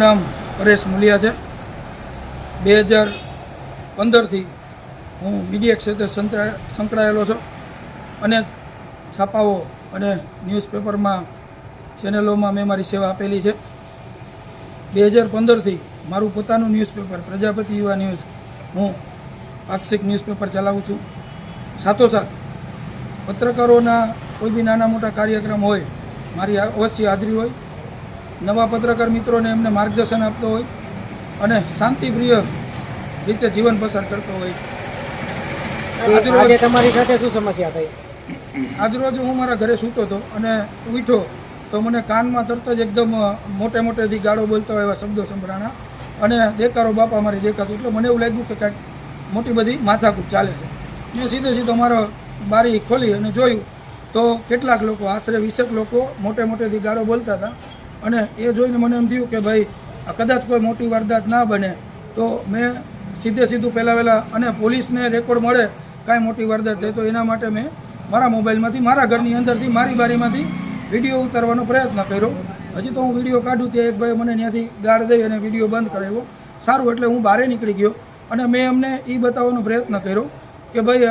નામ પરેશ મુલિયા છે. બે હજાર પંદરથી હું મીડિયા ક્ષેત્રે સંકળાય- સંકળાયેલો છું. અનેક છાપાઓ અને ન્યૂઝપેપરમાં, ચેનલોમાં મેં મારી સેવા આપેલી છે. બે હજાર પંદરથી મારું પોતાનું ન્યૂઝપેપર, પ્રજાપતિ યુવા ન્યૂઝ, હું પાક્ષિક ન્યૂઝપેપર ચલાવું છું. સાથોસાથ, પત્રકારોના કોઈ બી નાના મોટા કાર્યક્રમ હોય, મારી અવશ્ય હાજરી હોય નવા પત્રકાર મિત્રોને એમને માર્ગદર્શન આપતો હોય અને શાંતિપ્રિય રીતે જીવન પસાર કરતો હોય. આજે તમારી સાથે શું સમસ્યા થઈ? આજરોજ હું મારા ઘરે સૂતો હતો અને ઉઠ્યો તો મને કાનમાં તરત જ એકદમ મોટે મોટેથી ગાળો બોલતા હોય એવા શબ્દો સંભળાણા અને દેકારો બાપા મારી દેખાતું. એટલે મને એવું લાગ્યું કે કાંઈક મોટી બધી માથાકૂટ ચાલે છે. મેં સીધે સીધો મારો બારી ખોલી અને જોયું તો કેટલાક લોકો આશરે વીસેક લોકો મોટે મોટેથી ગાળો બોલતા હતા. અને એ જોઈને મને એમ થયું કે ભાઈ કદાચ કોઈ મોટી વારદાત ના બને, તો મેં સીધે સીધું પહેલાં વહેલાં અને પોલીસને રેકોર્ડ મળે કાંઈ મોટી વારદાત થાય તો એના માટે મેં મારા મોબાઈલમાંથી, મારા ઘરની અંદરથી, મારી બારીમાંથી વીડિયો ઉતારવાનો પ્રયત્ન કર્યો. હજી તો હું વીડિયો કાઢું ત્યાં એક ભાઈ મને ત્યાંથી ગાળ દઈ અને વીડિયો બંધ કરાવ્યો. સારું એટલે હું બહાર નીકળી ગયો અને મેં એમને એ બતાવવાનો પ્રયત્ન કર્યો કે ભાઈ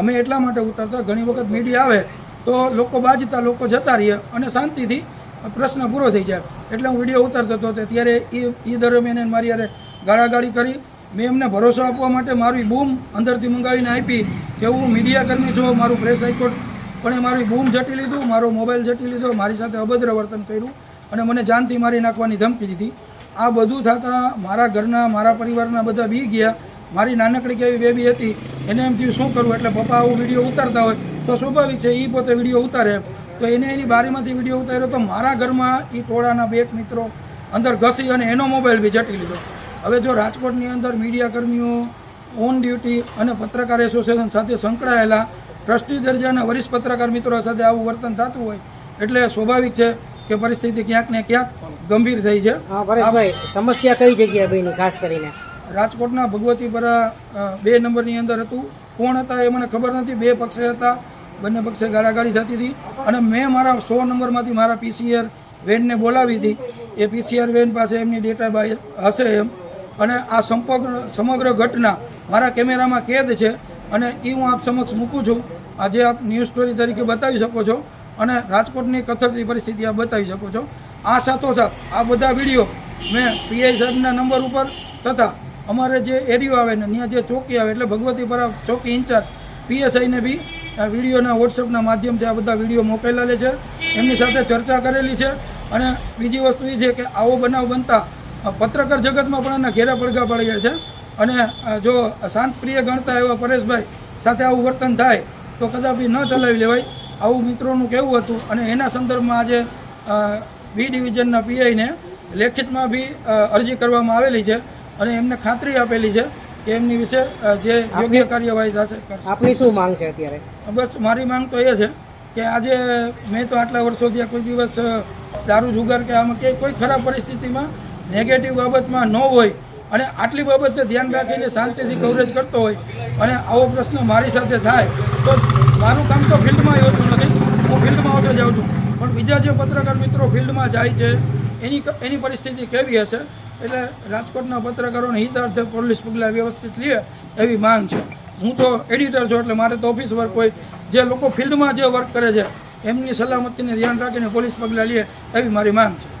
અમે એટલા માટે ઉતરતા, ઘણી વખત મીડિયા આવે તો લોકો બાજતા, લોકો જતા રહીએ અને શાંતિથી પ્રશ્ન પૂરો થઈ જાય. એટલે હું વીડિયો ઉતારતો હતો ત્યારે એ એ દરમિયાન મારી યારે ગાળાગાળી કરી. મેં એમને ભરોસો આપવા માટે મારી બૂમ અંદરથી મંગાવીને આપી કે હું મીડિયા કર્મી છું, મારું પ્રેસ હાઈકોર્ટ પણ એ મારી બૂમ જટી લીધું, મારો મોબાઈલ જટી લીધો, મારી સાથે અભદ્ર વર્તન કર્યું અને મને જાનથી મારી નાખવાની ધમકી દીધી. આ બધું થતાં મારા ઘરના, મારા પરિવારના બધા બી ગયા. મારી નાનકડી કેવી બેબી હતી, એને એમ થયું, શું કરવું એટલે પપ્પા આવું વીડિયો ઉતારતા હોય તો સ્વાભાવિક છે એ પોતે વીડિયો ઉતારે. તો એને એની બારીમાંથી વીડિયો ઉતાર્યો તો મારા ઘરમાં એ ટોળાના બે મિત્રો અંદર ઘસી અને એનો મોબાઈલ બી જટી લીધો. હવે જો રાજકોટની અંદર મીડિયાકર્મીઓ ઓન ડ્યુટી અને પત્રકાર એસોસિએશન સાથે સંકળાયેલા ટ્રસ્ટી દરજાના વરિષ્ઠ પત્રકાર મિત્રો સાથે આવું વર્તન થતું હોય એટલે સ્વાભાવિક છે કે પરિસ્થિતિ ક્યાંક ને ક્યાંક ગંભીર થઈ છે. સમસ્યા કઈ જગ્યાએ બની ખાસ કરીને? રાજકોટના ભગવતીપરા બે નંબરની અંદર હતું. કોણ હતા એ મને ખબર નથી. બે પક્ષે હતા. બંને પક્ષે ગાળાગાળી થતી હતી. અને મેં મારા સો નંબરમાંથી મારા પીસીઆર વેનને બોલાવી હતી. એ પીસીઆર વેન પાસે એમની ડેટા હશે એમ. અને આ સંપર્ક સમગ્ર ઘટના મારા કેમેરામાં કેદ છે. અને એ હું આપ સમક્ષ મૂકું છું. આજે આપ ન્યૂઝ સ્ટોરી તરીકે બતાવી શકો છો. અને રાજકોટની કથળતી પરિસ્થિતિ આપ બતાવી શકો છો. આ સાથોસાથ આ બધા વીડિયો મેં પીઆઈ સાહેબના નંબર ઉપર તથા અમારે જે એરિયો આવે ને, ત્યાં જે ચોકી આવે, એટલે ભગવતીપરા ચોકી ઇન્ચાર્જ પીએસઆઈને બી આ વિડીયોના વોટ્સઅપના માધ્યમથી આ બધા વીડિયો મોકલેલા છે. એમની સાથે ચર્ચા કરેલી છે. અને બીજી વસ્તુ એ છે કે આવો બનાવ બનતા પત્રકાર જગતમાં પણ એના ઘેરા પડઘા પડી છે. અને જો જો શાંતપ્રિય ગણતા એવા પરેશભાઈ સાથે આવું વર્તન થાય, તો કદાપી ન ચલાવી લેવાય. આવું મિત્રોનું કહેવું હતું? અને એના સંદર્ભમાં આજે બી ડિવિઝનના પીઆઈને લેખિતમાં બી અરજી કરવામાં આવેલી છે. અને એમને ખાતરી આપેલી છે. એમની વિશે જે યોગ્ય કાર્યવાહી થશે. આપની શું માંગ છે અત્યારે? બસ મારી માંગ તો એ છે કે આજે મેં તો આટલા વર્ષોથી આ કોઈ દિવસ દારૂ જુગાર કે આમાં કે કોઈ ખરાબ પરિસ્થિતિમાં નેગેટિવ બાબતમાં ન હોય અને આટલી બાબતે ધ્યાન રાખીને શાંતિથી કવરેજ કરતો હોય અને આવો પ્રશ્ન મારી સાથે થાય તો મારું કામ તો ફિલ્ડમાં હોતું નથી. હું ફિલ્ડમાં ઓછો જાઉં છું. પણ બીજા જે પત્રકાર મિત્રો ફિલ્ડમાં જાય છે એની એની પરિસ્થિતિ કેવી હશે? એટલે રાજકોટના પત્રકારોને હિતાર્થે પોલીસ પગલાં વ્યવસ્થિત લે એવી માંગ છે. હું તો એડિટર છું, એટલે મારે તો ઓફિસ વર્ક હોય. જે લોકો ફિલ્ડમાં જે વર્ક કરે છે, એમની સલામતીને ધ્યાન રાખીને પોલીસ પગલાં લે એવી મારી માંગ છે.